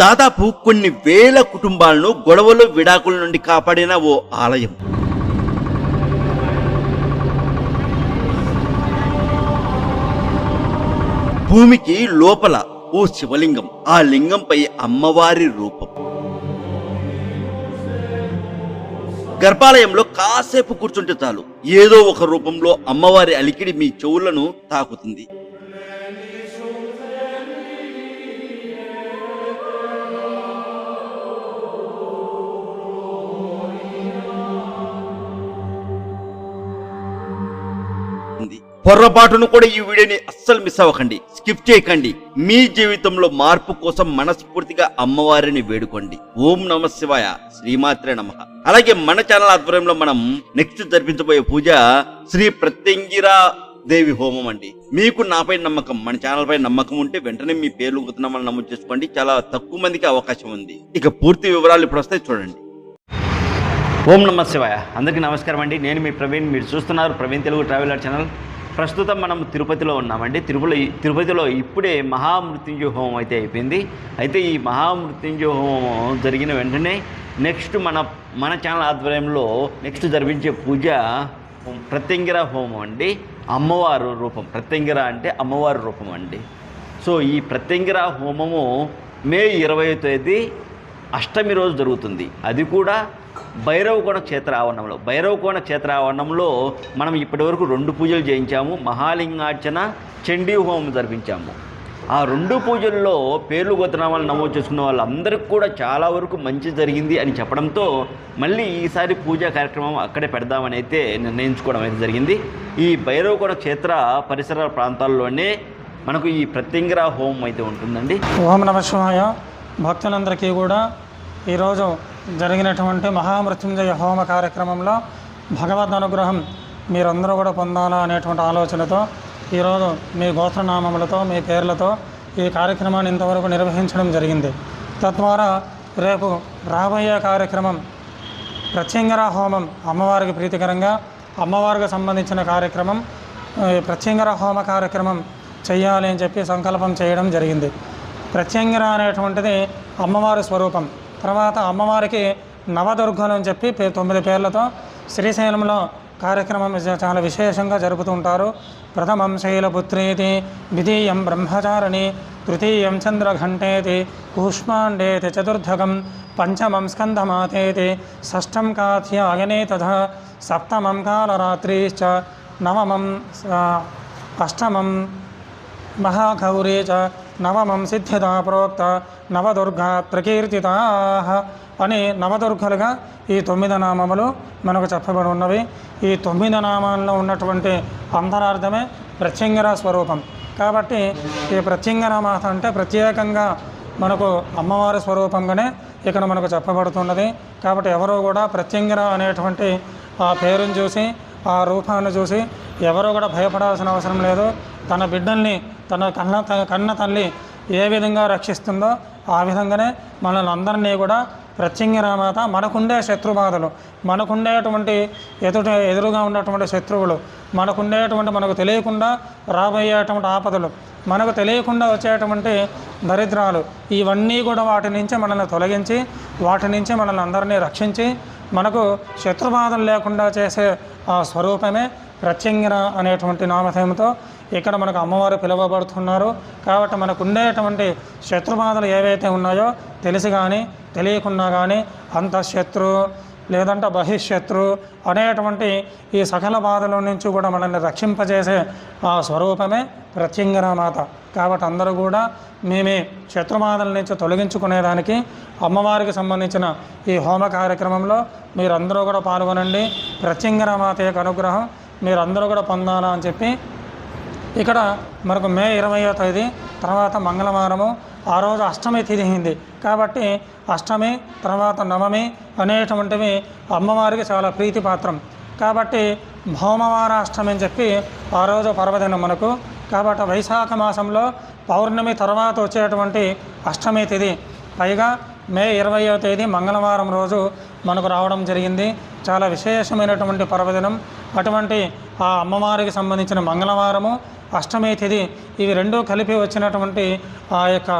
దాదాపు కొన్ని వేల కుటుంబాలను గొడవలు విడాకుల నుండి కాపాడిన ఓ ఆలయం. భూమికి లోపల ఓ శివలింగం ఆ లింగంపై అమ్మవారి రూపం. గర్భాలయంలో కాసేపు కూర్చుంటే చాలు. ఏదో ఒక రూపంలో అమ్మవారి అలికిడి మీ చెవులను తాకుతుంది. ఉంది. పొర్రపాటును కూడా ఈ వీడియోని అస్సలు మిస్ అవ్వకండి. స్కిప్ చేయకండి. మీ జీవితంలో మార్పు కోసం మనస్ఫూర్తిగా అమ్మవారిని వేడుకోండి. ఓం నమ శివాయ. శ్రీమాత్రే నమ. అలాగే మన ఛానల్ ఆధ్వర్యంలో మనం నెక్స్ట్ జరిపించబోయే పూజ శ్రీ ప్రత్యంగిరా దేవి హోమం అండి. మీకు నాపై నమ్మకం మన ఛానల్ పై నమ్మకం ఉంటే వెంటనే మీ పేర్లు గుర్తున్నామని నమోదు చేసుకోండి. చాలా తక్కువ మందికి అవకాశం ఉంది. ఇక పూర్తి వివరాలు ఇప్పుడు వస్తాయి చూడండి. ఓం నమ శివాయ. అందరికీ నమస్కారం అండి. నేను మీ ప్రవీణ్. మీరు చూస్తున్నారు ప్రవీణ్ తెలుగు ట్రావెలర్ ఛానల్. ప్రస్తుతం మనం తిరుపతిలో ఉన్నామండి. తిరుపతి తిరుపతిలో ఇప్పుడే మహామృత్యుంజయ హోమం అయితే అయిపోయింది. అయితే ఈ మహామృత్యుంజయ హోమం జరిగిన వెంటనే నెక్స్ట్ మన మన ఛానల్ ఆధ్వర్యంలో నెక్స్ట్ జరిపించే పూజ ప్రత్యంగిర హోమం అండి. అమ్మవారు రూపం. ప్రత్యంగిర అంటే అమ్మవారి రూపం అండి. సో ఈ ప్రత్యంగిర హోమము మే ఇరవై తేదీ అష్టమి రోజు జరుగుతుంది. అది కూడా భైరవకోణ క్షేత్ర ఆవరణంలో భైరవకోణ క్షేత్ర ఆవరణంలో మనం ఇప్పటివరకు రెండు పూజలు చేయించాము. మహాలింగార్చన చండీ హోమం జరిపించాము. ఆ రెండు పూజల్లో పేర్లు గోత్రనామాలు నమోదు చేసుకున్న వాళ్ళందరికీ కూడా చాలా వరకు మంచి జరిగింది అని చెప్పడంతో మళ్ళీ ఈసారి పూజా కార్యక్రమం అక్కడే పెడదామని అయితే నిర్ణయించుకోవడం అయితే జరిగింది. ఈ భైరవకోణ క్షేత్ర పరిసర ప్రాంతాల్లోనే మనకు ఈ ప్రత్యంగర హోమం అయితే ఉంటుందండి. ఓం నమ శివాయ. భక్తులందరికీ కూడా ఈరోజు జరిగినటువంటి మహామృత్యుంజయ హోమ కార్యక్రమంలో భగవద్ అనుగ్రహం మీరందరూ కూడా పొందాలా అనేటువంటి ఆలోచనతో ఈరోజు మీ గోత్రనామములతో మీ పేర్లతో ఈ కార్యక్రమాన్ని ఇంతవరకు నిర్వహించడం జరిగింది. తద్వారా రేపు రాబోయే కార్యక్రమం ప్రత్యంగర హోమం అమ్మవారికి ప్రీతికరంగా అమ్మవారికి సంబంధించిన కార్యక్రమం ప్రత్యంగర హోమ కార్యక్రమం చేయాలి అని చెప్పి సంకల్పం చేయడం జరిగింది. ప్రత్యంగర అనేటువంటిది అమ్మవారి స్వరూపం. తర్వాత అమ్మవారికి నవదుర్గలు అని చెప్పి పే- తొమ్మిది పేర్లతో శ్రీశైలంలో కార్యక్రమం చాలా విశేషంగా జరుపుతూ ఉంటారు ప్రథమం శైలపుత్రేతి ద్వితీయం బ్రహ్మచారిణి తృతీయం చంద్రఘంటేతి కూష్మాండేతి చతుర్థకం పంచమం స్కంధమాతేతి షష్టం కాథ్యాయనే తథా సప్తమం కాలరాత్రిశ్చ నవమం అష్టమం మహాగౌరీ చ నవమం సిద్ధిదా ప్రోక్త నవదుర్గ ప్రకీర్తితా అని నవదుర్గలుగా ఈ తొమ్మిది నామములు మనకు చెప్పబడి ఉన్నవి ఈ తొమ్మిది నామాల్లో ఉన్నటువంటి అంతరార్థమే ప్రత్యంగర స్వరూపం. కాబట్టి ఈ ప్రత్యంగర మాత అంటే ప్రత్యేకంగా మనకు అమ్మవారి స్వరూపంగానే ఇక్కడ మనకు చెప్పబడుతున్నది. కాబట్టి ఎవరో కూడా ప్రత్యంగర అనేటువంటి ఆ పేరుని చూసి ఆ రూపాన్ని చూసి ఎవరో కూడా భయపడాల్సిన అవసరం లేదు. తన బిడ్డల్ని తన కన్న కన్న తల్లి ఏ విధంగా రక్షిస్తుందో ఆ విధంగానే మనల్ని అందరినీ కూడా ప్రత్యంగిరామాత మనకుండే శత్రుబాధలు మనకుండేటువంటి ఎదుట ఎదురుగా ఉన్నటువంటి శత్రువులు మనకుండేటువంటి మనకు తెలియకుండా రాబోయేటువంటి ఆపదలు మనకు తెలియకుండా వచ్చేటువంటి దరిద్రాలు ఇవన్నీ కూడా వాటి నుంచి మనల్ని తొలగించి వాటి నుంచి మనల్ని అందరినీ రక్షించి మనకు శత్రుబాధలు లేకుండా చేసే ఆ స్వరూపమే ప్రత్యంగిర అనేటువంటి నామధేయంతో ఇక్కడ మనకు అమ్మవారు పిలువబడుతున్నారు. కాబట్టి మనకు ఉండేటువంటి శత్రుబాధలు ఏవైతే ఉన్నాయో తెలిసి కానీ తెలియకుండా కానీ అంతఃశత్రు లేదంటే బహిష్శత్రు అనేటువంటి ఈ సకల బాధల నుంచి కూడా మనల్ని రక్షింపజేసే ఆ స్వరూపమే ప్రత్యంగరామాత కాబట్టి అందరూ కూడా మేమే శత్రుమాదల నుంచి తొలగించుకునేదానికి అమ్మవారికి సంబంధించిన ఈ హోమ కార్యక్రమంలో మీరందరూ కూడా పాల్గొనండి. ప్రత్యంగరామాత యొక్క అనుగ్రహం మీరందరూ కూడా పొందాలా అని చెప్పి ఇక్కడ మనకు మే ఇరవయో తేదీ తర్వాత మంగళవారము ఆ రోజు అష్టమి తిథి అయింది. కాబట్టి అష్టమి తర్వాత నవమి అనేటువంటివి అమ్మవారికి చాలా ప్రీతిపాత్రం. కాబట్టి భౌమవార అష్టమి అని చెప్పి ఆ రోజు పర్వదినం మనకు. కాబట్టి వైశాఖ మాసంలో పౌర్ణమి తర్వాత వచ్చేటువంటి అష్టమి తిథి పైగా మే ఇరవయో తేదీ మంగళవారం రోజు మనకు రావడం జరిగింది. చాలా విశేషమైనటువంటి పర్వదినం. అటువంటి ఆ అమ్మవారికి సంబంధించిన మంగళవారము అష్టమి తిథి ఇవి రెండూ కలిపి వచ్చినటువంటి ఆ యొక్క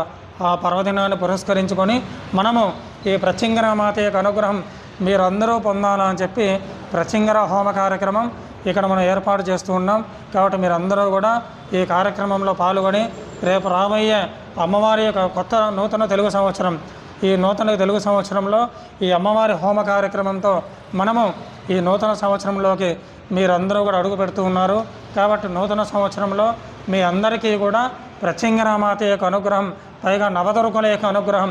ఆ పర్వదినాన్ని పురస్కరించుకొని మనము ఈ ప్రత్యంగరమాత యొక్క అనుగ్రహం మీరందరూ పొందాలని చెప్పి ప్రత్యంగర హోమ కార్యక్రమం ఇక్కడ మనం ఏర్పాటు చేస్తూ ఉన్నాం. కాబట్టి మీరందరూ కూడా ఈ కార్యక్రమంలో పాల్గొని రేపు రాబోయే అమ్మవారి యొక్క కొత్త నూతన తెలుగు సంవత్సరం ఈ నూతన తెలుగు సంవత్సరంలో ఈ అమ్మవారి హోమ కార్యక్రమంతో మనము ఈ నూతన సంవత్సరంలోకి మీరందరూ కూడా అడుగు పెడుతూ ఉన్నారు. కాబట్టి నూతన సంవత్సరంలో మీ అందరికీ కూడా ప్రత్యంగరామాత యొక్క అనుగ్రహం పైగా నవదుర్గల యొక్క అనుగ్రహం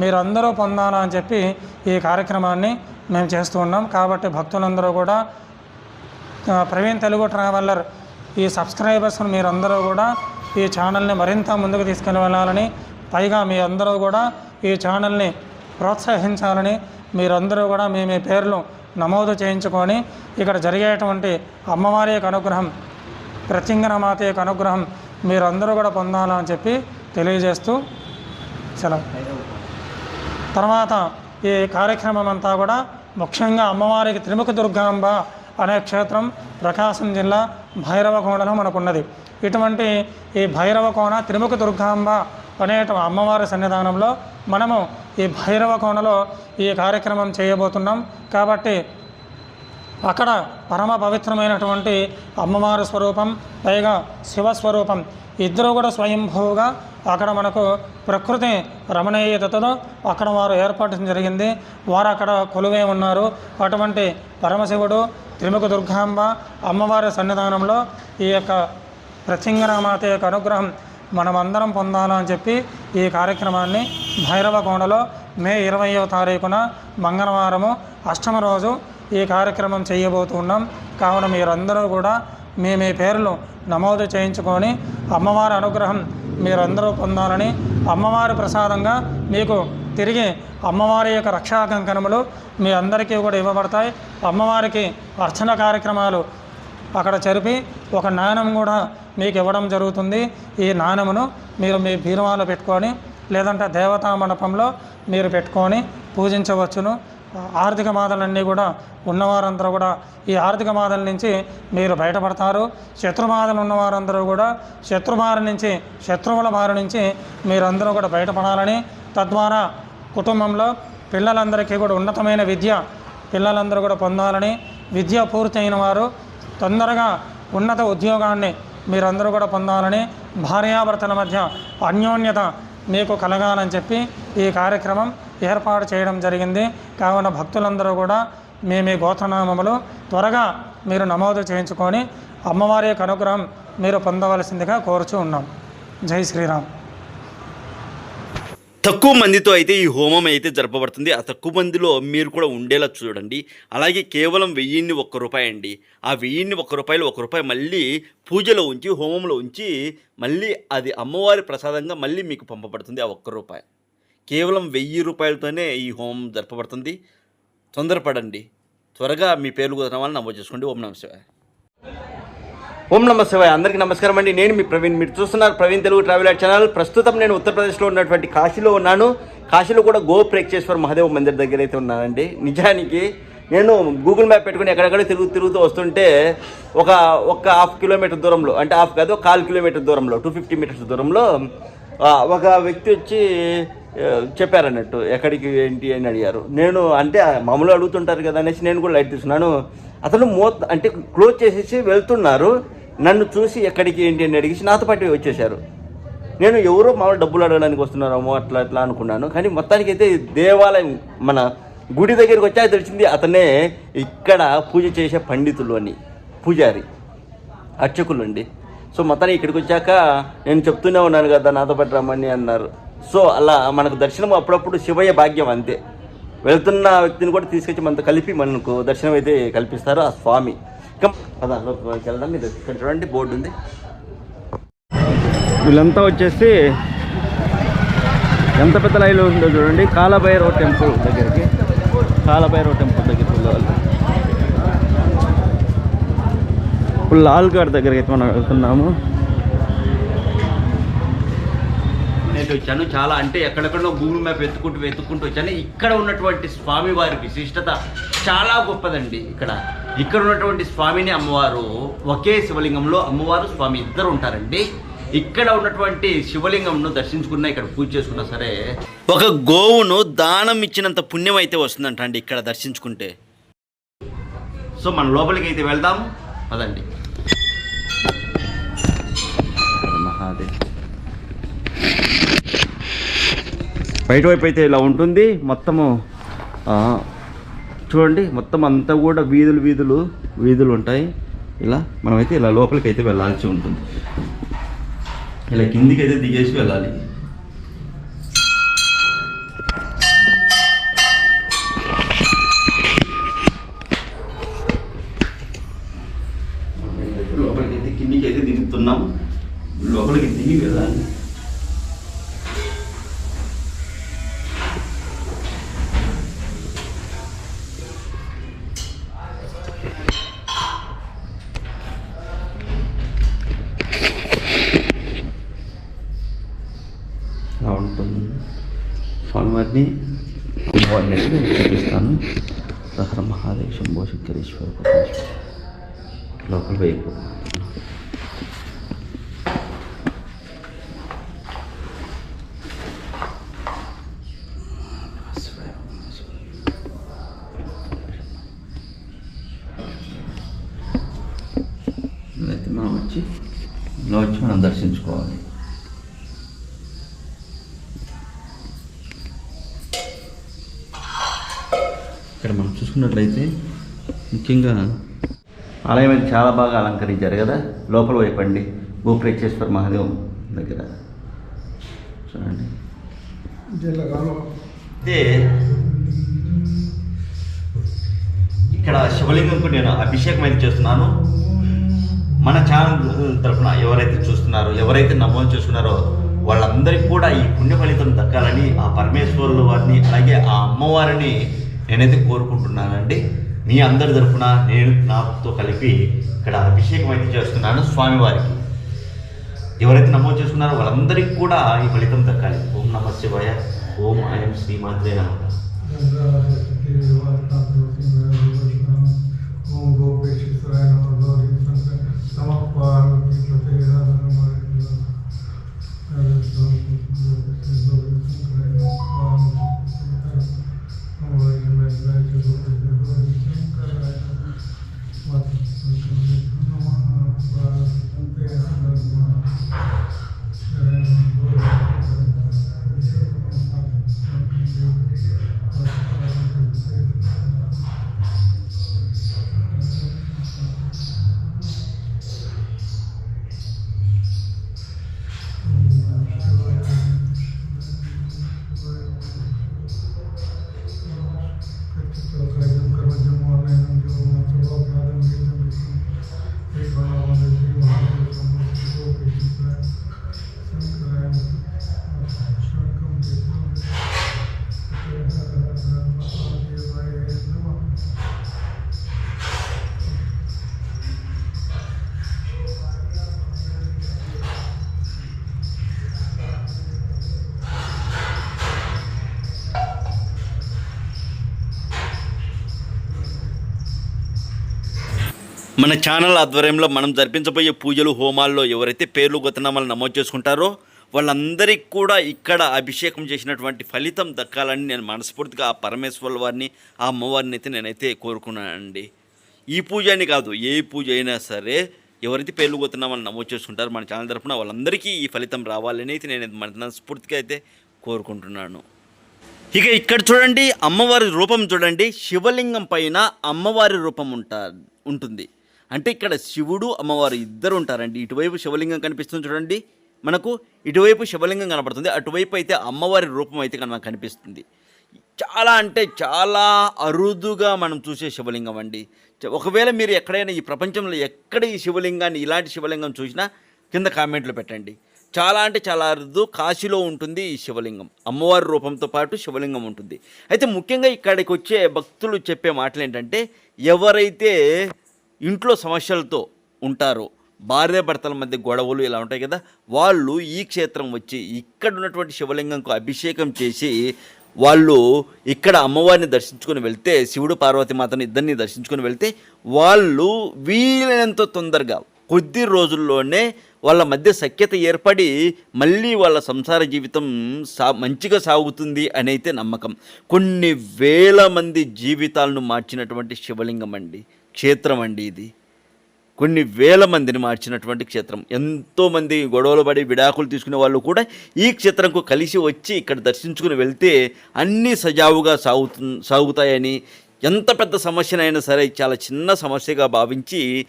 మీరందరూ పొందాలని చెప్పి ఈ కార్యక్రమాన్ని మేము చేస్తూ ఉన్నాం. కాబట్టి భక్తులందరూ కూడా ప్రవీణ్ తెలుగు ట్రావెలర్ ఈ సబ్స్క్రైబర్స్ను మీరందరూ కూడా ఈ ఛానల్ని మరింత ముందుకు తీసుకుని వెళ్ళాలని పైగా మీ అందరూ కూడా ఈ ఛానల్ని ప్రోత్సహించాలని మీరందరూ కూడా మీ మీ పేర్లు నమోదు చేయించుకొని ఇక్కడ జరిగేటువంటి అమ్మవారి యొక్క అనుగ్రహం ప్రత్యంగరమాత యొక్క అనుగ్రహం మీరందరూ కూడా పొందాలని చెప్పి తెలియజేస్తూ సెలవు. తర్వాత ఈ కార్యక్రమం అంతా కూడా ముఖ్యంగా అమ్మవారికి త్రిముఖ దుర్గాంబ అనే క్షేత్రం ప్రకాశం జిల్లా భైరవకోణలో మనకున్నది. ఇటువంటి ఈ భైరవకోణ త్రిముఖ దుర్గాంబ అనే అమ్మవారి సన్నిధానంలో మనము ఈ భైరవకోణలో ఈ కార్యక్రమం చేయబోతున్నాం. కాబట్టి అక్కడ పరమ పవిత్రమైనటువంటి అమ్మవారి స్వరూపం పైగా శివస్వరూపం ఇద్దరు కూడా స్వయంభూగా అక్కడ మనకు ప్రకృతి రమణీయతతో అక్కడ వారు ఏర్పాటు జరిగింది. వారు అక్కడ కొలువే ఉన్నారు. అటువంటి పరమశివుడు త్రిముఖ దుర్గాంబ అమ్మవారి సన్నిధానంలో ఈ యొక్క ప్రత్యంగరామాత యొక్క అనుగ్రహం మనమందరం పొందాలని చెప్పి ఈ కార్యక్రమాన్ని భైరవ మే ఇరవయో తారీఖున మంగళవారము అష్టమ రోజు ఈ కార్యక్రమం చేయబోతున్నాం. కావున మీరందరూ కూడా మీ మీ పేర్లు నమోదు చేయించుకొని అమ్మవారి అనుగ్రహం మీరందరూ పొందాలని అమ్మవారి ప్రసాదంగా మీకు తిరిగి అమ్మవారి యొక్క రక్షా కంకణములు మీ అందరికీ కూడా ఇవ్వబడతాయి. అమ్మవారికి అర్చన కార్యక్రమాలు అక్కడ జరిపి ఒక నాణం కూడా మీకు ఇవ్వడం జరుగుతుంది. ఈ నాణమును మీరు మీ బీరువాలో పెట్టుకొని లేదంటే దేవతా మండపంలో మీరు పెట్టుకొని పూజించవచ్చును. ఆర్థిక బాధలన్నీ కూడా ఉన్నవారందరూ కూడా ఈ ఆర్థిక బాధల నుంచి మీరు బయటపడతారు. శత్రు బాధలు ఉన్నవారందరూ కూడా శత్రు బారి నుంచి శత్రువుల బారి నుంచి మీరందరూ కూడా బయటపడాలని తద్వారా కుటుంబంలో పిల్లలందరికీ కూడా ఉన్నతమైన విద్య పిల్లలందరూ కూడా పొందాలని విద్య పూర్తయిన వారు తొందరగా ఉన్నత ఉద్యోగాన్ని మీరందరూ కూడా పొందాలని భార్యాభర్తల మధ్య అన్యోన్యత మీకు కలగాలని చెప్పి ఈ కార్యక్రమం ఏర్పాటు చేయడం జరిగింది. కావున భక్తులందరూ కూడా మీ మీ గోత్రనామములు త్వరగా మీరు నమోదు చేయించుకొని అమ్మవారి యొక్క అనుగ్రహం మీరు పొందవలసిందిగా కోరుచూ ఉన్నాం. జై శ్రీరామ్. తక్కువ మందితో అయితే ఈ హోమం అయితే జరపబడుతుంది. ఆ తక్కువ మందిలో మీరు కూడా ఉండేలా చూడండి. అలాగే కేవలం వెయ్యిన్ని ఒక్క రూపాయి అండి. ఆ వెయ్యిన్ని ఒక్క రూపాయలు ఒక రూపాయి మళ్ళీ పూజలో ఉంచి హోమంలో ఉంచి మళ్ళీ అది అమ్మవారి ప్రసాదంగా మళ్ళీ మీకు పంపబడుతుంది ఆ ఒక్క రూపాయి. కేవలం వెయ్యి రూపాయలతోనే ఈ హోమం జరపబడుతుంది. తొందరపడండి. త్వరగా మీ పేర్లు కుదరవాలని నమోదు చేసుకోండి. ఓం నమ శివాయ. ఓం నమ శివాయ. అందరికీ నమస్కారం అండి. నేను మీ ప్రవీణ్. మీరు చూస్తున్నారు ప్రవీణ్ తెలుగు ట్రావెల్ ఛానల్ ప్రస్తుతం నేను ఉత్తరప్రదేశ్లో ఉన్నటువంటి కాశీలో ఉన్నాను. కాశీలో కూడా గో ప్రేక్షేశ్వర మహాదేవ్ మందిర్ దగ్గర అయితే ఉన్నానండి. నిజానికి నేను గూగుల్ మ్యాప్ పెట్టుకుని ఎక్కడెక్కడ తిరుగు తిరుగుతూ వస్తుంటే ఒక ఒక హాఫ్ కిలోమీటర్ దూరంలో అంటే హాఫ్ కాదు ఒక కాల్ కిలోమీటర్ దూరంలో టూ ఫిఫ్టీ మీటర్స్ దూరంలో ఒక వ్యక్తి వచ్చి చెప్పారన్నట్టు ఎక్కడికి ఏంటి అని అడిగారు. నేను అంటే మామూలుగా అడుగుతుంటారు కదా అనేసి నేను కూడా లైట్ తీసుకున్నాను. అతను మో అంటే క్లోజ్ చేసేసి వెళ్తున్నారు. నన్ను చూసి ఎక్కడికి ఏంటి అని అడిగేసి నాతో పాటు వచ్చేసారు నేను ఎవరో మామూలు డబ్బులు అడగడానికి వస్తున్నారేమో అట్లా అట్లా అనుకున్నాను. కానీ మొత్తానికైతే దేవాలయం మన గుడి దగ్గరికి వచ్చాక తెలిసింది అతనే ఇక్కడ పూజ చేసే పండితులు అని పూజారి అర్చకులు అండి. సో మొత్తానికి ఇక్కడికి వచ్చాక నేను చెప్తూనే ఉన్నాను కదా నాతో పాటు రమ్మని అన్నారు. సో అలా మనకు దర్శనం అప్పుడప్పుడు శివయ్య భాగ్యం అంతే. వెళ్తున్న వ్యక్తిని కూడా తీసుకొచ్చి మనతో కలిపి మనకు దర్శనం అయితే కల్పిస్తారు ఆ స్వామి. ఇంకా వెళ్దాం. ఇక్కడ చూడండి బోర్డు ఉంది. వీళ్ళంతా వచ్చేసి ఎంత పెద్ద లైన్లో ఉందో చూడండి. కాలభైరవ టెంపుల్ దగ్గరికి. కాలభైరవ టెంపుల్ దగ్గరికి వెళ్ళేవాళ్ళు ఇప్పుడు లాల్ దగ్గరికి అయితే మనం వెళ్తున్నాము. నేను వచ్చాను. చాలా అంటే ఎక్కడెక్కడో గూగుల్ మ్యాప్ వెతుక్కుంటూ వెతుక్కుంటూ వచ్చాను. ఇక్కడ ఉన్నటువంటి స్వామి వారి విశిష్టత చాలా గొప్పదండి ఇక్కడ. ఇక్కడ ఉన్నటువంటి స్వామిని అమ్మవారు ఒకే శివలింగంలో అమ్మవారు స్వామి ఇద్దరు ఉంటారండి. ఇక్కడ ఉన్నటువంటి శివలింగంను దర్శించుకున్నా ఇక్కడ పూజ చేసుకున్నా సరే ఒక గోవును దానం ఇచ్చినంత పుణ్యం అయితే వస్తుందంట అండి ఇక్కడ దర్శించుకుంటే. సో మన లోపలికి అయితే వెళ్దాం. పదండి. మహాదేవ్. బయట వైపు అయితే ఇలా ఉంటుంది. మొత్తము చూడండి మొత్తం అంతా కూడా వీధులు వీధులు వీధులు ఉంటాయి. ఇలా మనమైతే ఇలా లోపలికి అయితే వెళ్ళాల్సి ఉంటుంది. ఇలా కిందికి అయితే దిగేసి వెళ్ళాలి లోపలికి అయితే కిందికి అయితే దిగుతున్నాం లోపలికి దిగి వెళ్ళాలి ఇలా ఉంటుంది స్వామివారిని అమ్మవారిని అయితే నేను చూపిస్తాను సహర మహాదేవ్ శంభో శంకరేశ్వర పరమేశ్వర లోపల వైపు అయితే మనం వచ్చి ఇలా వచ్చి మనం దర్శించుకోవాలి ఇక్కడ మనం చూసుకున్నట్లయితే ముఖ్యంగా ఆలయం అయితే చాలా బాగా అలంకరించారు కదా? లోపల వైపు అండి భూప్రేక్షేశ్వర మహాదేవం దగ్గర. చూడండి. అయితే ఇక్కడ శివలింగంకు నేను అభిషేకం అయితే చేస్తున్నాను. మన ఛానల్ తరఫున ఎవరైతే చూస్తున్నారో ఎవరైతే నమోదు చేస్తున్నారో వాళ్ళందరికీ కూడా ఈ పుణ్య ఫలితం దక్కాలని ఆ పరమేశ్వరుల వారిని అలాగే ఆ అమ్మవారిని నేనైతే కోరుకుంటున్నానండి. మీ అందరి తరఫున నేను నాతో కలిపి ఇక్కడ అభిషేకం అయితే చేస్తున్నాను స్వామివారికి. ఎవరైతే నమోదు చేసుకున్నారో వాళ్ళందరికీ కూడా ఈ ఫలితం దక్కాలి. ఓం నమ శివాయ. ఓం ఐఎం శ్రీమాత్రే నమ. మన ఛానల్ ఆధ్వర్యంలో మనం జరిపించబోయే పూజలు హోమాల్లో ఎవరైతే పేర్లు గొత్తనామాలు నమోదు చేసుకుంటారో వాళ్ళందరికీ కూడా ఇక్కడ అభిషేకం చేసినటువంటి ఫలితం దక్కాలని నేను మనస్ఫూర్తిగా ఆ పరమేశ్వరుల వారిని ఆ అమ్మవారిని అయితే నేనైతే కోరుకున్నానండి. ఈ పూజ అని కాదు ఏ పూజ అయినా సరే ఎవరైతే పేర్లు గొత్తనామాలు నమోదు చేసుకుంటారో మన ఛానల్ తరఫున వాళ్ళందరికీ ఈ ఫలితం రావాలని అయితే నేను మనస్ఫూర్తిగా అయితే కోరుకుంటున్నాను. ఇక ఇక్కడ చూడండి అమ్మవారి రూపం చూడండి శివలింగం పైన అమ్మవారి రూపం ఉంటా ఉంటుంది. అంటే ఇక్కడ శివుడు అమ్మవారు ఇద్దరు ఉంటారండి. ఇటువైపు శివలింగం కనిపిస్తుంది చూడండి. మనకు ఇటువైపు శివలింగం కనపడుతుంది. అటువైపు అయితే అమ్మవారి రూపం అయితే మనకు కనిపిస్తుంది. చాలా అంటే చాలా అరుదుగా మనం చూసే శివలింగం అండి. ఒకవేళ మీరు ఎక్కడైనా ఈ ప్రపంచంలో ఎక్కడ ఈ శివలింగాన్ని ఇలాంటి శివలింగం చూసినా కింద కామెంట్లు పెట్టండి. చాలా అంటే చాలా అరుదు కాశీలో ఉంటుంది ఈ శివలింగం. అమ్మవారి రూపంతో పాటు శివలింగం ఉంటుంది. అయితే ముఖ్యంగా ఇక్కడికి వచ్చే భక్తులు చెప్పే మాటలు ఏంటంటే ఎవరైతే ఇంట్లో సమస్యలతో ఉంటారో. భార్య భర్తల మధ్య గొడవలు ఇలా ఉంటాయి కదా. వాళ్ళు ఈ క్షేత్రం వచ్చి ఇక్కడ ఉన్నటువంటి శివలింగంకు అభిషేకం చేసి వాళ్ళు ఇక్కడ అమ్మవారిని దర్శించుకొని వెళ్తే శివుడు పార్వతి మాతను ఇద్దరిని దర్శించుకొని వెళ్తే వాళ్ళు వీలైనంత తొందరగా కొద్ది రోజుల్లోనే వాళ్ళ మధ్య సఖ్యత ఏర్పడి మళ్ళీ వాళ్ళ సంసార జీవితం సా మంచిగా సాగుతుంది అనైతే నమ్మకం. కొన్ని వేల మంది జీవితాలను మార్చినటువంటి శివలింగం అండి. క్షేత్రం అండి ఇది. కొన్ని వేల మందిని మార్చినటువంటి క్షేత్రం. ఎంతోమంది గొడవలు పడి విడాకులు తీసుకునే వాళ్ళు కూడా ఈ క్షేత్రంకు కలిసి వచ్చి ఇక్కడ దర్శించుకుని వెళ్తే అన్నీ సజావుగా సాగుతు సాగుతాయని ఎంత పెద్ద సమస్యనైనా సరే చాలా చిన్న సమస్యగా భావించి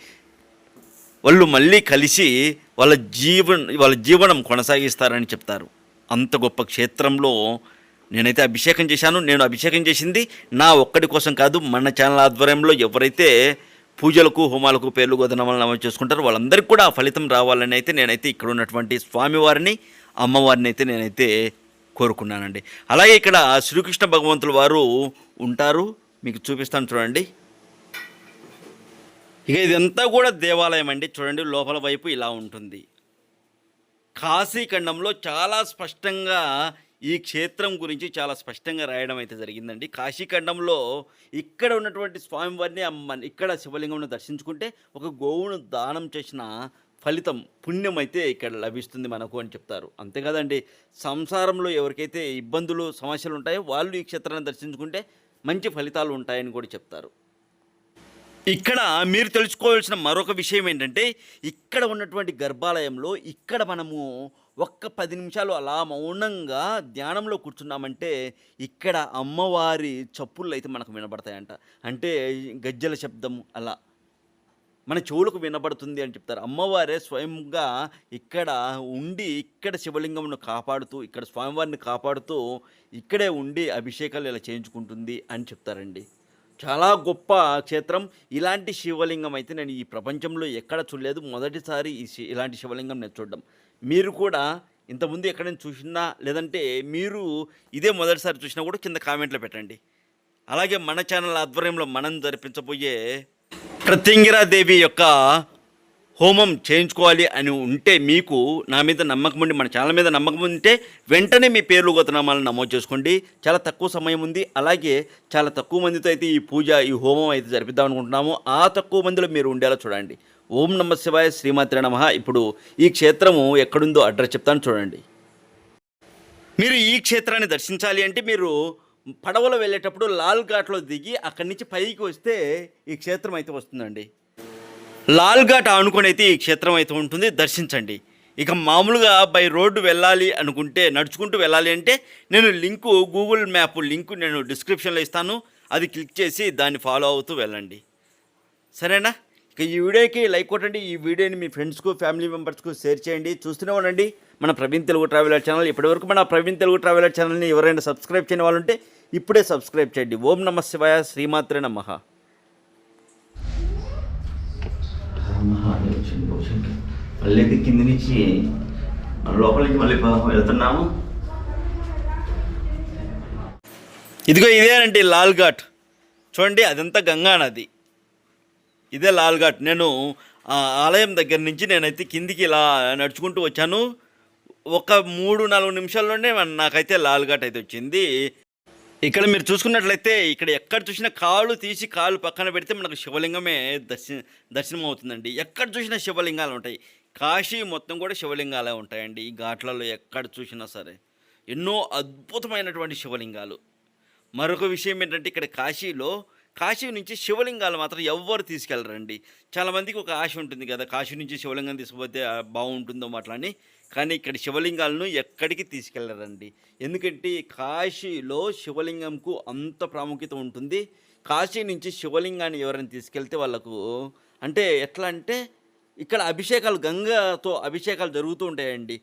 వాళ్ళు మళ్ళీ కలిసి వాళ్ళ జీవన వాళ్ళ జీవనం కొనసాగిస్తారని చెప్తారు. అంత గొప్ప క్షేత్రంలో నేనైతే అభిషేకం చేశాను నేను అభిషేకం చేసింది నా ఒక్కడి కోసం కాదు మన ఛానల్ ఆధ్వర్యంలో ఎవరైతే పూజలకు హోమాలకు పేర్లు గోధనమలు నమోదు చేసుకుంటారు వాళ్ళందరికీ కూడా ఆ ఫలితం రావాలని అయితే నేనైతే ఇక్కడ ఉన్నటువంటి స్వామివారిని అమ్మవారిని అయితే నేనైతే కోరుకున్నానండి. అలాగే ఇక్కడ శ్రీకృష్ణ భగవంతుల వారు ఉంటారు. మీకు చూపిస్తాను చూడండి. ఇక ఇదంతా కూడా దేవాలయం అండి. చూడండి లోపల వైపు ఇలా ఉంటుంది. కాశీఖండంలో చాలా స్పష్టంగా ఈ క్షేత్రం గురించి చాలా స్పష్టంగా రాయడం అయితే జరిగిందండి. కాశీఖండంలో ఇక్కడ ఉన్నటువంటి స్వామివారిని ఇక్కడ శివలింగంను దర్శించుకుంటే ఒక గోవును దానం చేసిన ఫలితం పుణ్యం అయితే ఇక్కడ లభిస్తుంది మనకు అని చెప్తారు. అంతేకాదండి సంసారంలో ఎవరికైతే ఇబ్బందులు సమస్యలు ఉంటాయో వాళ్ళు ఈ క్షేత్రాన్ని దర్శించుకుంటే మంచి ఫలితాలు ఉంటాయని కూడా చెప్తారు. ఇక్కడ మీరు తెలుసుకోవాల్సిన మరొక విషయం ఏంటంటే ఇక్కడ ఉన్నటువంటి గర్భాలయంలో ఇక్కడ మనము ఒక్క పది నిమిషాలు అలా మౌనంగా ధ్యానంలో కూర్చున్నామంటే ఇక్కడ అమ్మవారి చప్పుళ్ళు అయితే మనకు వినబడతాయంట. అంటే గజ్జల శబ్దం అలా. మన చెవులకు వినబడుతుంది అని చెప్తారు. అమ్మవారే స్వయంగా ఇక్కడ ఉండి ఇక్కడ శివలింగంను కాపాడుతూ ఇక్కడ స్వామివారిని కాపాడుతూ ఇక్కడే ఉండి అభిషేకాలు ఇలా చేయించుకుంటుంది అని చెప్తారండి. చాలా గొప్ప క్షేత్రం. ఇలాంటి శివలింగం అయితే నేను ఈ ప్రపంచంలో ఎక్కడ చూడలేదు. మొదటిసారి ఈ ఇలాంటి శివలింగం నేను చూడడం. మీరు కూడా ఇంతకుముందు ఎక్కడైనా చూసినా లేదంటే మీరు ఇదే మొదటిసారి చూసినా కూడా కింద కామెంట్లో పెట్టండి. అలాగే మన ఛానల్ ఆధ్వర్యంలో మనం జరిపించబోయే ప్రత్యంగిరాదేవి యొక్క హోమం చేయించుకోవాలి అని ఉంటే మీకు నా మీద నమ్మకం ఉండి మన ఛానల్ మీద నమ్మకం ఉంటే వెంటనే మీ పేర్లు గతనామాలను నమోదు చేసుకోండి. చాలా తక్కువ సమయం ఉంది. అలాగే చాలా తక్కువ మందితో అయితే ఈ పూజ ఈ హోమం అయితే జరిపిద్దాం అనుకుంటున్నాము. ఆ తక్కువ మందిలో మీరు ఉండేలా చూడండి. ఓం నమ శివాయ శ్రీమాత్రి నమ. ఇప్పుడు ఈ క్షేత్రము ఎక్కడుందో అడ్రస్ చెప్తాను చూడండి. మీరు ఈ క్షేత్రాన్ని దర్శించాలి అంటే మీరు పడవలో వెళ్ళేటప్పుడు లాల్ ఘాట్లో దిగి అక్కడి నుంచి పైకి వస్తే ఈ క్షేత్రం అయితే వస్తుందండి. లాల్ ఘాట్ ఆనుకొని అయితే ఈ క్షేత్రం అయితే ఉంటుంది. దర్శించండి. ఇక మామూలుగా బై రోడ్డు వెళ్ళాలి అనుకుంటే నడుచుకుంటూ వెళ్ళాలి అంటే నేను లింకు గూగుల్ మ్యాప్ లింకు నేను డిస్క్రిప్షన్లో ఇస్తాను. అది క్లిక్ చేసి దాన్ని ఫాలో అవుతూ వెళ్ళండి. సరేనా? ఇక ఈ వీడియోకి లైక్ కొట్టండి. ఈ వీడియోని మీ ఫ్రెండ్స్కు ఫ్యామిలీ మెంబర్స్కు షేర్ చేయండి. చూస్తూనే ఉండండి. మన ప్రవీణ్ తెలుగు ట్రావెలర్ ఛానల్ ఇప్పటివరకు మన ప్రవీణ్ తెలుగు ట్రావెలర్ ఛానల్ని ఎవరైనా సబ్స్క్రైబ్ చేయని వాళ్ళు ఉంటే ఇప్పుడే సబ్స్క్రైబ్ చేయండి. ఓం నమ శివాయ శ్రీమాత్రే నమః. మళ్ళీ కింది నుంచి మన లోపల నుంచి మళ్ళీ వెళ్తున్నాము. ఇదిగో ఇదేనండి లాల్ ఘాట్. చూడండి అదంతా గంగా నది. ఇదే లాల్ ఘాట్. నేను ఆ ఆలయం దగ్గర నుంచి నేనైతే కిందికి ఇలా నడుచుకుంటూ వచ్చాను. ఒక మూడు నాలుగు నిమిషాల్లోనే నాకైతే లాల్ ఘాట్ అయితే వచ్చింది. ఇక్కడ మీరు చూసుకున్నట్లయితే ఇక్కడ ఎక్కడ చూసినా కాళ్ళు తీసి కాళ్ళు పక్కన పెడితే మనకు శివలింగమే దర్శన దర్శనం అవుతుందండి ఎక్కడ చూసినా శివలింగాలు ఉంటాయి. కాశీ మొత్తం కూడా శివలింగాలే ఉంటాయండి. ఈ ఘాట్లలో ఎక్కడ చూసినా సరే ఎన్నో అద్భుతమైనటువంటి శివలింగాలు. మరొక విషయం ఏంటంటే ఇక్కడ కాశీలో కాశీ నుంచి శివలింగాలు మాత్రం ఎవ్వరు తీసుకెళ్ళరండి. చాలామందికి ఒక ఆశ ఉంటుంది కదా కాశీ నుంచి శివలింగం తీసుకుపోతే బాగుంటుందో అట్లా అని. కానీ ఇక్కడ శివలింగాలను ఎక్కడికి తీసుకెళ్ళరండి? ఎందుకంటే కాశీలో శివలింగంకు అంత ప్రాముఖ్యత ఉంటుంది. కాశీ నుంచి శివలింగాన్ని ఎవరైనా తీసుకెళ్తే వాళ్ళకు అంటే ఎట్లా అంటే ఇక్కడ అభిషేకాలు గంగతో అభిషేకాలు జరుగుతూ ఉంటాయండి.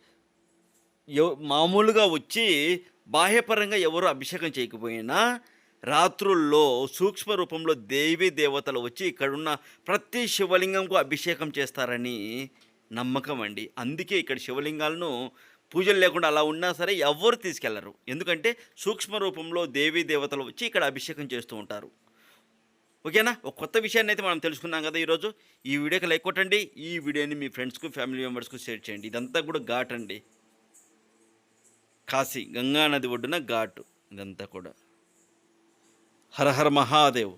మామూలుగా వచ్చి బాహ్యపరంగా ఎవరు అభిషేకం చేయకపోయినా రాత్రుల్లో సూక్ష్మ రూపంలో దేవీ దేవతలు వచ్చి ఇక్కడున్న ప్రతి శివలింగంకు అభిషేకం చేస్తారని నమ్మకం అండి. అందుకే ఇక్కడ శివలింగాలను పూజలు లేకుండా అలా ఉన్నా సరే ఎవరు తీసుకెళ్ళరు. ఎందుకంటే సూక్ష్మ రూపంలో దేవీ దేవతలు వచ్చి ఇక్కడ అభిషేకం చేస్తూ ఉంటారు. ఓకేనా? ఒక కొత్త విషయాన్ని అయితే మనం తెలుసుకున్నాం కదా ఈరోజు. ఈ వీడియోకి లైక్ కొట్టండి ఈ వీడియోని మీ ఫ్రెండ్స్కు ఫ్యామిలీ మెంబర్స్కు షేర్ చేయండి. ఇదంతా కూడా ఘాట్ అండి. కాశీ గంగా నది ఒడ్డున ఘాటు. ఇదంతా కూడా. హర హర మహాదేవ్.